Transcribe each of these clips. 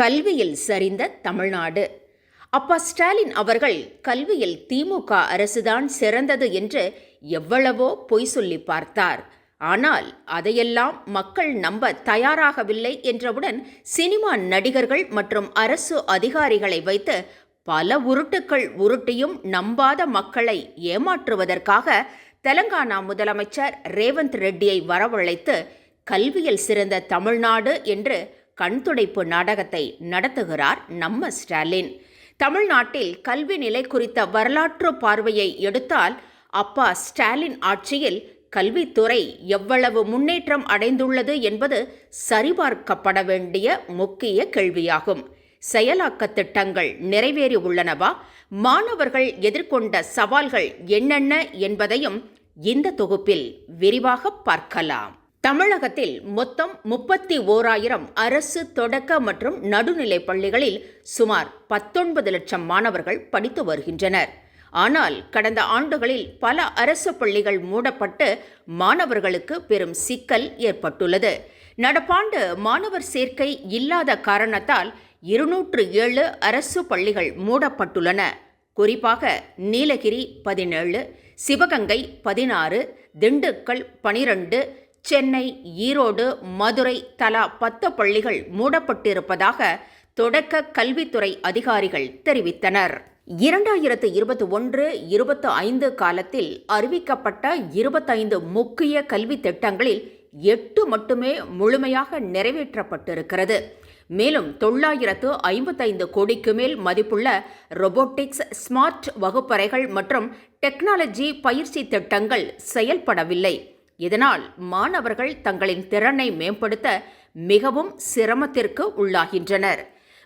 கல்வியில் சரிந்த தமிழ்நாடு. அப்பா ஸ்டாலின் அவர்கள் கல்வியில் திமுக அரசுதான் சிறந்தது என்று எவ்வளவோ பொய் சொல்லி பார்த்தார். ஆனால் அதையெல்லாம் மக்கள் நம்ப தயாராகவில்லை என்றவுடன் சினிமா நடிகர்கள் மற்றும் அரசு அதிகாரிகளை வைத்து பல உருட்டுக்கள் உருட்டியும் நம்பாத மக்களை ஏமாற்றுவதற்காக தெலங்கானா முதலமைச்சர் ரேவந்த் ரெட்டியை வரவழைத்து கல்வியில் சிறந்த தமிழ்நாடு என்று கண்துடைப்பு நாடகத்தை நடத்துகிறார் நம்ம ஸ்டாலின். தமிழ்நாட்டில் கல்வி நிலை குறித்த வரலாற்று பார்வையை எடுத்தால் அப்பா ஸ்டாலின் ஆட்சியில் கல்வித்துறை எவ்வளவு முன்னேற்றம் அடைந்துள்ளது என்பது சரிபார்க்கப்பட வேண்டிய முக்கிய கேள்வியாகும். செயலாக்க திட்டங்கள் நிறைவேறி உள்ளனவா மாணவர்கள் எதிர்கொண்ட சவால்கள் என்னென்ன என்பதையும் இந்த தொகுப்பில் விரிவாக பார்க்கலாம். தமிழகத்தில் மொத்தம் முப்பத்தி ஓராயிரம் அரசு தொடக்க மற்றும் நடுநிலை பள்ளிகளில் சுமார் பத்தொன்பது லட்சம் மாணவர்கள் படித்து வருகின்றனர். ஆனால் கடந்த ஆண்டுகளில் பல அரசு பள்ளிகள் மூடப்பட்டு மாணவர்களுக்கு பெரும் சிக்கல் ஏற்பட்டுள்ளது. நடப்பாண்டு மாணவர் சேர்க்கை இல்லாத காரணத்தால் இருநூற்று ஏழு அரசு பள்ளிகள் மூடப்பட்டுள்ளன. குறிப்பாக நீலகிரி பதினேழு சிவகங்கை பதினாறு திண்டுக்கல் பனிரெண்டு சென்னை ஈரோடு மதுரை தலா பத்து பள்ளிகள் மூடப்பட்டிருப்பதாக தொடக்க கல்வித்துறை அதிகாரிகள் தெரிவித்தனர். இரண்டாயிரத்து இருபத்தி ஒன்று இருபத்தி ஐந்து காலத்தில் அறிவிக்கப்பட்ட இருபத்தைந்து முக்கிய கல்வி திட்டங்களில் எட்டு மட்டுமே முழுமையாக நிறைவேற்றப்பட்டிருக்கிறது. மேலும் தொள்ளாயிரத்து ஐம்பத்தைந்து கோடிக்கு மேல் மதிப்புள்ள ரொபோட்டிக்ஸ் ஸ்மார்ட் வகுப்பறைகள் மற்றும் டெக்னாலஜி பயிற்சி திட்டங்கள் செயல்படவில்லை. இதனால் மாணவர்கள் தங்களின் திறனை மேம்படுத்த மிகவும் சிரமத்திற்கு உள்ளாகின்றனர்.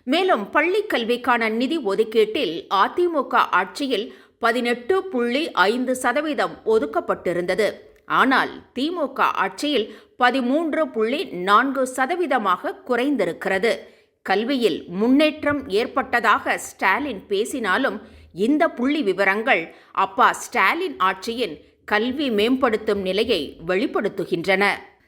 மேலும் பள்ளி கல்விக்கான நிதி ஒதுக்கீட்டில் அதிமுக ஆட்சியில் பதினெட்டு புள்ளி ஐந்து சதவீதம் ஒதுக்கப்பட்டிருந்தது. ஆனால் திமுக ஆட்சியில் பதிமூன்று புள்ளி நான்கு சதவீதமாக குறைந்திருக்கிறது. கல்வியில் முன்னேற்றம் ஏற்பட்டதாக ஸ்டாலின் பேசினாலும் இந்த புள்ளி விவரங்கள் அப்பா ஸ்டாலின் ஆட்சியின் கல்வி மேம்படுத்தும் நிலையை வெளிப்படுத்துகின்றன.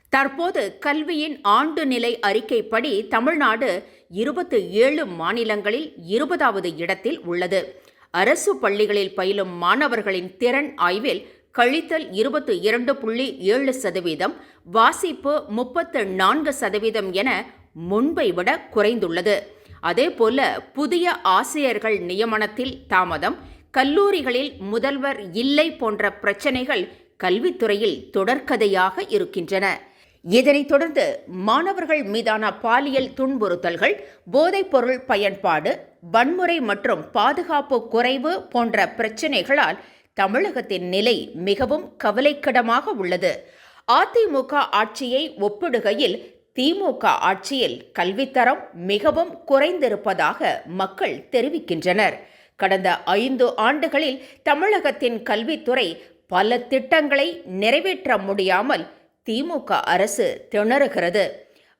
தற்போது கல்வியின் ஆண்டு நிலை அறிக்கைப்படி தமிழ்நாடு இருபத்தி ஏழு மாநிலங்களில் இருபதாவது இடத்தில் உள்ளது. அரசு பள்ளிகளில் பயிலும் மாணவர்களின் திறன் ஆய்வில் கழித்தல் இருபத்தி இரண்டு புள்ளி ஏழு சதவீதம் வாசிப்பு முப்பத்து நான்கு சதவீதம் என முன்பை விட குறைந்துள்ளது. அதேபோல புதிய ஆசிரியர்கள் நியமனத்தில் தாமதம் கல்லூரிகளில் முதல்வர் இல்லை போன்ற பிரச்சனைகள் கல்வித்துறையில் தொடர்கதையாக இருக்கின்றன. இதனைத் தொடர்ந்து மாணவர்கள் மீதான பாலியல் துன்புறுத்தல்கள் போதைப்பொருள் பயன்பாடு வன்முறை மற்றும் பாதுகாப்பு குறைவு போன்ற பிரச்சினைகளால் தமிழகத்தின் நிலை மிகவும் கவலைக்கிடமாக உள்ளது. அதிமுக ஆட்சியை ஒப்பிடுகையில் திமுக ஆட்சியில் கல்வித்தரம் மிகவும் குறைந்திருப்பதாக மக்கள் தெரிவிக்கின்றனர். கடந்த ஐந்து ஆண்டுகளில் தமிழகத்தின் கல்வித்துறை பல திட்டங்களை நிறைவேற்ற முடியாமல் திமுக அரசு திணறுகிறது.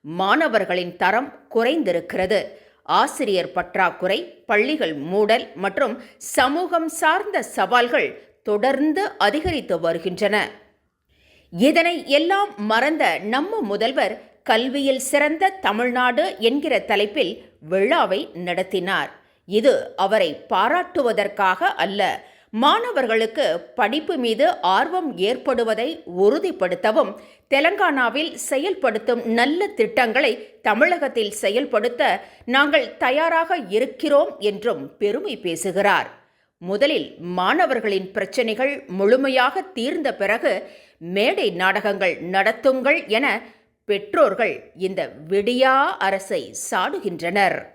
மாணவர்களின் தரம் குறைந்திருக்கிறது. ஆசிரியர் பற்றாக்குறை பள்ளிகள் மூடல் மற்றும் சமூகம் சார்ந்த சவால்கள் தொடர்ந்து அதிகரித்து வருகின்றன. இதனை எல்லாம் மறந்த நம்ம முதல்வர் கல்வியில் சிறந்த தமிழ்நாடு என்கிற தலைப்பில் விழாவை நடத்தினார். இது அவரை பாராட்டுவதற்காக அல்ல மாணவர்களுக்கு படிப்பு மீது ஆர்வம் ஏற்படுவதை உறுதிப்படுத்தவும் தெலங்கானாவில் செயல்படுத்தும் நல்ல திட்டங்களை தமிழகத்தில் செயல்படுத்த நாங்கள் தயாராக இருக்கிறோம் என்றும் பெருமை பேசுகிறார். முதலில் மாணவர்களின் பிரச்சனைகள் முழுமையாக தீர்ந்த பிறகு மேடை நாடகங்கள் நடத்துங்கள் என பெற்றோர்கள் இந்த விடியா அரசை சாடுகின்றனர்.